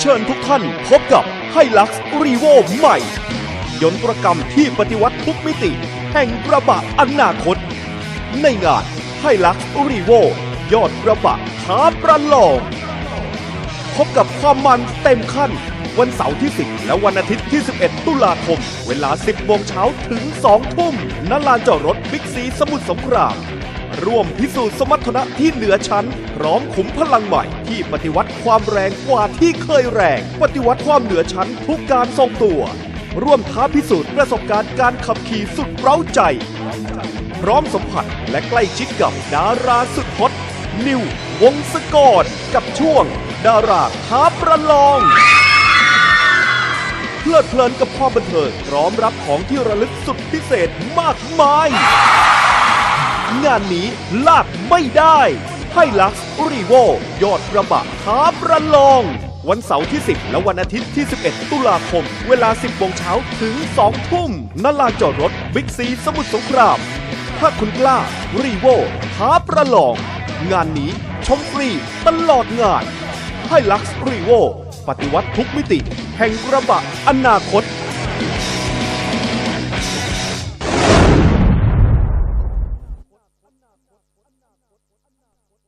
เชิญทุกท่านพบกับไฮลักซ์รีโวใหม่ ยนตรกรรมที่ปฏิวัติทุกมิติ แห่งกระบะอนาคต ในงานไฮลักซ์รีโวยอดกระบะท้าประลอง พบกับความมันเต็มขั้น วันเสาร์ที่ 10 และวันอาทิตย์ที่ 11 ตุลาคม เวลา 10โมงเช้าถึง 2 ทุ่มณลานจอดรถบิ๊กซีสมุทรสงคราม ร่วมพิสูจน์สมรรถนะที่เหนือชั้นพร้อมขุมพลังใหม่ที่ปฏิวัติความแรงกว่าที่เคยแรง ปฏิวัติความเหนือชั้นทุกการทรงตัว ร่วมท้าพิสูจน์ประสบการณ์การขับขี่สุดเร้าใจ พร้อมสัมผัสและใกล้ชิดกับดาราสุดฮอตนิว วงศกรกับช่วง ดาราท้าประลองเพลิดเพลินกับความบันเทิงพร้อมรับของที่ระลึกสุดพิเศษมากมาย งานนี้ลาดไม่ได้ให้ลักซ์รีโวยอดกระบะท้าประลอง วันเสาร์ที่ 10 และวันอาทิตย์ที่ 11 ตุลาคม เวลา 10โมงเช้าถึง 2 ทุ่มณลานจอดรถบิ๊กซีสมุทรสงคราม ถ้าคุณกล้ารีโวท้าประลอง งานนี้ชมฟรีตลอดงานให้ลักซ์รีโวปฏิวัติทุกมิติ แห่งกระบะอนาคต